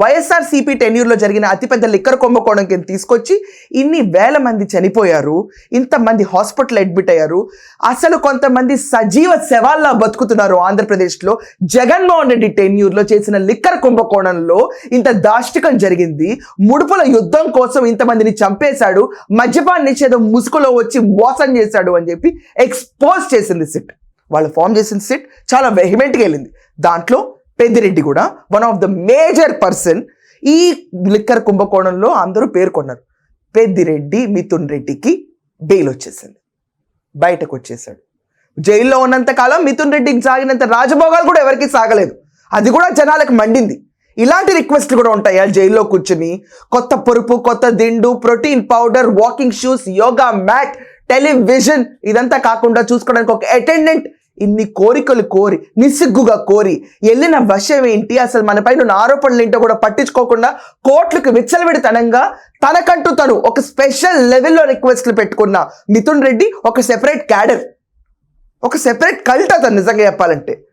YSR CP టెన్యూర్లో జరిగిన అతిపెద్ద liquor కుంభకోణం కింద తీసుకొచ్చి ఇన్ని వేల మంది చనిపోయారు ఇంతమంది హాస్పిటల్ అడ్మిట్ అయ్యారు అసలు కొంతమంది సజీవ శవాల్లా బతుకుతున్నారు ఆంధ్రప్రదేశ్లో. జగన్మోహన్ రెడ్డి టెన్యూర్లో చేసిన లిక్కర్ కుంభకోణంలో ఇంత దాష్టికం జరిగింది. ముడుపుల యుద్ధం కోసం ఇంతమందిని చంపేశాడు మద్యపాన నిషేధం ముసుగులో వచ్చి మోసం చేశాడు అని చెప్పి ఎక్స్పోజ్ చేసింది సిట్. వాళ్ళు ఫామ్ చేసిన సిట్ చాలా వెహిమెంట్గా వెళ్ళింది. దాంట్లో పెద్దిరెడ్డి కూడా one of the major person ఈ లిక్కర్ కుంభకోణంలో అందరూ పేర్కొన్నారు పెద్దిరెడ్డి మిథున్ రెడ్డికి బెయిల్ వచ్చేసింది. బయటకు వచ్చేసాడు. జైల్లో ఉన్నంతకాలం మిథున్ రెడ్డికి సాగినంత రాజభోగాలు కూడా ఎవరికి సాగలేదు. అది కూడా జనాలకు మండింది. ఇలాంటి రిక్వెస్ట్లు కూడా ఉంటాయా? జైల్లో కూర్చుని కొత్త పరుపు కొత్త దిండు protein powder walking shoes yoga mat television ఇదంతా కాకుండా చూసుకోవడానికి ఒక అటెండెంట్ ఇన్ని కోరికలు కోరి నిస్సిగ్గుగా కోరి వెళ్ళిన వశం ఏంటి? అసలు మన పైన ఉన్న ఆరోపణలు ఏంటో కూడా పట్టించుకోకుండా కోట్లకు విచ్చలవిడితనంగా తనకంటూ తను ఒక స్పెషల్ లెవెల్లో రిక్వెస్ట్లు పెట్టుకున్న మిథున్ రెడ్డి ఒక సెపరేట్ క్యాడర్ ఒక సెపరేట్ కల్ట్ అతను నిజంగా చెప్పాలంటే.